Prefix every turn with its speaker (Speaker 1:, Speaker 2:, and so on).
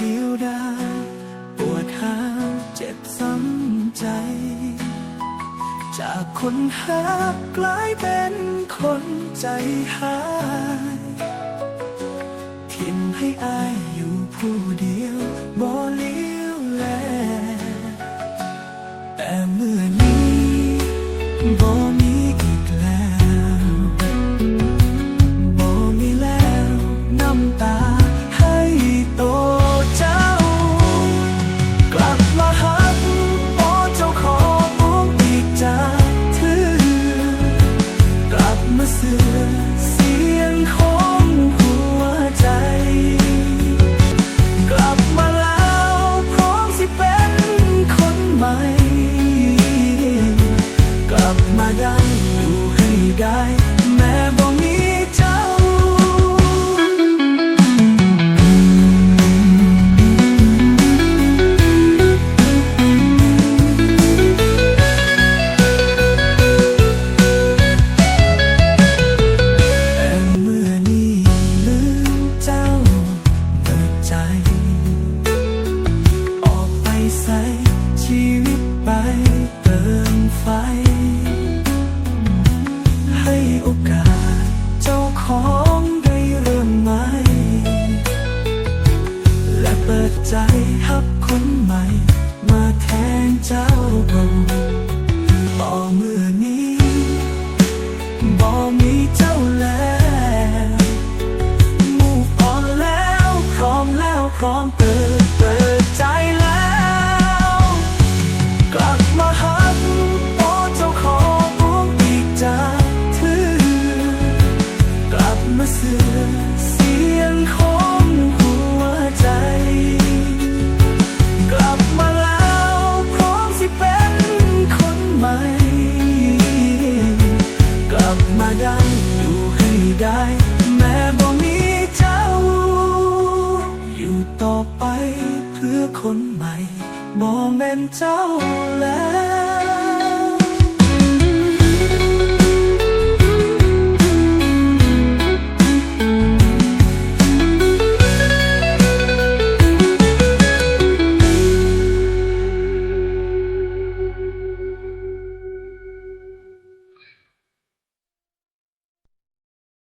Speaker 1: เดียวดาปวดหาเจ็บซ้ำใจ จากคนหากลายเป็นคนใจหายทิ้งให้อายอยู่ผู้เดียวบ่เลี้ยวแลแต่เมื่อนี้บ่ ลั บ่มีเจ้าแล้วมูฟออนแล้วพร้อมแล้วพร้อมเปิดเปิดใจแล้ว กลับมาหักพอเจ้าของอีกจากเธอกลับมาเสือ ลับมาได้อยู่ให้ได้ แม้บ่มีเจ้า อยู่ต่อไปเพื่อคนใหม่บ่แม่นเจ้าแล้